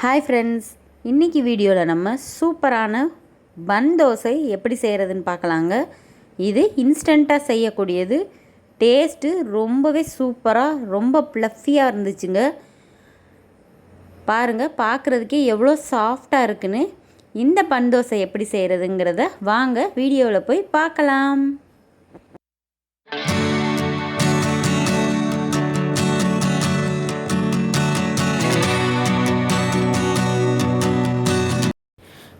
Hi friends இன்றைக்கி வீடியோவில் நம்ம சூப்பரான பன் தோசை எப்படி செய்கிறதுன்னு பார்க்கலாங்க. இது இன்ஸ்டண்ட்டாக செய்யக்கூடியது. டேஸ்ட்டு ரொம்பவே சூப்பராக ரொம்ப ப்ளஃபியாக இருந்துச்சுங்க. பாருங்கள் பார்க்குறதுக்கே எவ்வளோ சாஃப்டாக இருக்குன்னு. இந்த பன் தோசை எப்படி செய்கிறதுங்கிறத வாங்க வீடியோவில் போய் பார்க்கலாம்.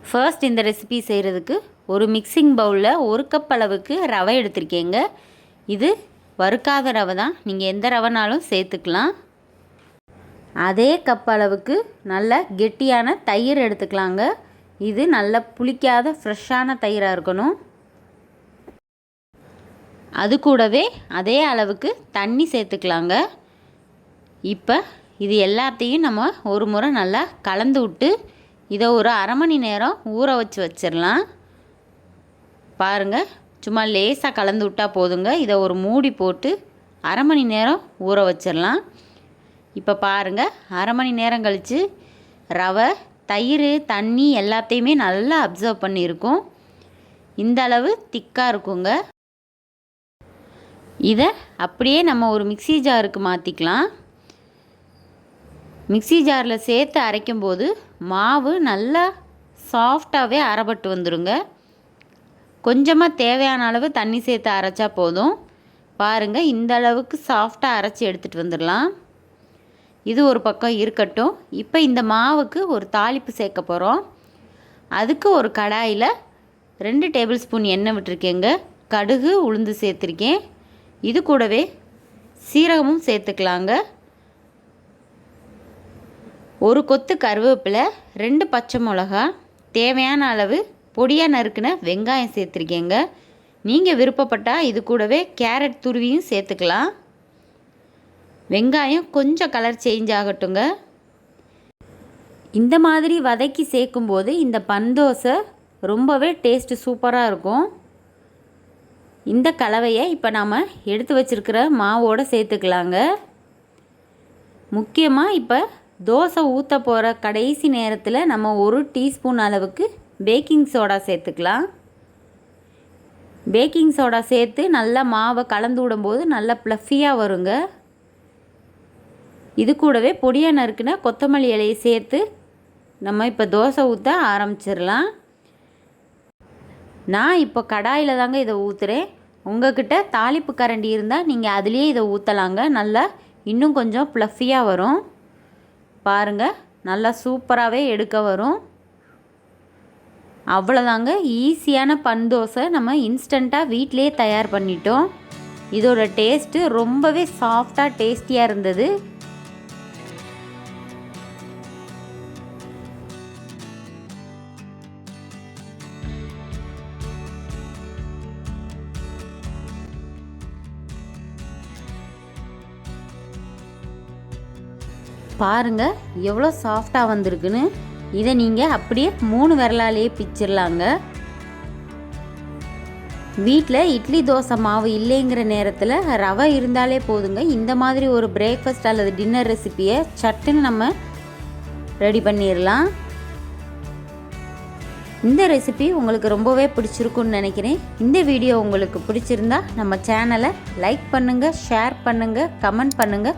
ஃபர்ஸ்ட் இந்த ரெசிபி செய்கிறதுக்கு ஒரு மிக்சிங் பவுலில் ஒரு கப் அளவுக்கு ரவை எடுத்திருக்கேங்க. இது வறுக்காத ரவை தான். நீங்கள் எந்த ரவைனாலும் சேர்த்துக்கலாம். அதே கப் அளவுக்கு நல்ல கெட்டியான தயிர் எடுத்துக்கலாங்க. இது நல்ல புளிக்காத ஃப்ரெஷ்ஷான தயிராக இருக்கணும். அது கூடவே அதே அளவுக்கு தண்ணி சேர்த்துக்கலாங்க. இப்போ இது எல்லாத்தையும் நம்ம ஒரு முறை நல்லா கலந்து விட்டு இதை ஒரு அரை மணி நேரம் ஊற வச்சு வச்சிடலாம். பாருங்கள் சும்மா லேசாக கலந்து விட்டால் போதுங்க. இதை ஒரு மூடி போட்டு அரை மணி நேரம் ஊற வச்சிடலாம். இப்போ பாருங்கள் அரை மணி நேரம் கழித்து ரவை தயிர் தண்ணி எல்லாத்தையுமே நல்லா அப்சர்வ் பண்ணியிருக்கும். இந்த அளவு திக்காக இருக்குங்க. இதை அப்படியே நம்ம ஒரு மிக்சி ஜாருக்கு மாற்றிக்கலாம் மிக்சி ஜாரில் சேர்த்து அரைக்கும்போது மாவு நல்லா சாஃப்டாகவே அரைப்பட்டு வந்துடுங்க கொஞ்சமாக தேவையான அளவு தண்ணி சேர்த்து அரைச்சா போதும். பாருங்கள் இந்த அளவுக்கு சாஃப்டாக அரைச்சி எடுத்துகிட்டு வந்துடலாம். இது ஒரு பக்கம் இருக்கட்டும். இப்போ இந்த மாவுக்கு ஒரு தாளிப்பு சேர்க்க போகிறோம் அதுக்கு ஒரு கடாயில் ரெண்டு டேபிள் ஸ்பூன் எண்ணெய் விட்டுருக்கேங்க. கடுகு உளுந்து சேர்த்துருக்கேன். இது கூடவே சீரகமும் சேர்த்துக்கலாங்க. ஒரு கொத்து கருவேப்பிலை ரெண்டு பச்சை மிளகா தேவையான அளவு பொடியாக நறுக்கின வெங்காயம் சேர்த்துருக்கேங்க. நீங்கள் விருப்பப்பட்டால் இது கூடவே கேரட் துருவியும் சேர்த்துக்கலாம். வெங்காயம் கொஞ்சம் கலர் சேஞ்ச் ஆகட்டுங்க. இந்த மாதிரி வதக்கி சேர்க்கும்போது இந்த பந்தோசை ரொம்பவே டேஸ்ட்டு சூப்பராக இருக்கும். இந்த கலவையை இப்போ நாம் எடுத்து வச்சுருக்கிற மாவோடு சேர்த்துக்கலாங்க. முக்கியமாக இப்போ தோசை ஊற்ற போகிற கடைசி நேரத்தில் நம்ம ஒரு டீஸ்பூன் அளவுக்கு பேக்கிங் சோடா சேர்த்துக்கலாம். பேக்கிங் சோடா சேர்த்து நல்லா மாவை கலந்து விடும்போது நல்லா ப்ளஃபியாக வருங்க. இது கூடவே பொடியாக நறுக்குன கொத்தமல்லி இலையை சேர்த்து நம்ம இப்போ தோசை ஊற்ற ஆரம்பிச்சிடலாம். நான் இப்போ கடாயில் தாங்க இதை ஊற்றுறேன் உங்கக்கிட்ட தாளிப்பு கரண்டி இருந்தால் நீங்கள் அதுலேயே இதை ஊற்றலாங்க நல்லா இன்னும் கொஞ்சம் ப்ளஃபியாக வரும். பாருங்கள் நல்லா சூப்பராகவே எடுக்க வரும். அவ்வளோதாங்க ஈஸியான பன் தோசை நம்ம இன்ஸ்டண்ட்டாக வீட்டிலே தயார் பண்ணிட்டோம். இதோட டேஸ்ட்டு ரொம்பவே சாஃப்டாக டேஸ்டியாக இருந்தது. பாருங்கள் எவ்வளோ சாஃப்டாக வந்திருக்குன்னு. இதை நீங்கள் அப்படியே மூணு விரலாலேயே பிச்சிடலாங்க வீட்டில் இட்லி தோசை மாவு இல்லைங்கிற நேரத்தில் ரவை இருந்தாலே போதுங்க. இந்த மாதிரி ஒரு பிரேக்ஃபாஸ்ட் அல்லது டின்னர் ரெசிப்பியை சட்டுன்னு நம்ம ரெடி பண்ணிடலாம் இந்த ரெசிபி உங்களுக்கு ரொம்பவே பிடிச்சிருக்குன்னு நினைக்கிறேன். இந்த வீடியோ உங்களுக்கு பிடிச்சிருந்தா நம்ம சேனலை லைக் பண்ணுங்கள் ஷேர் பண்ணுங்கள் கமெண்ட் பண்ணுங்கள்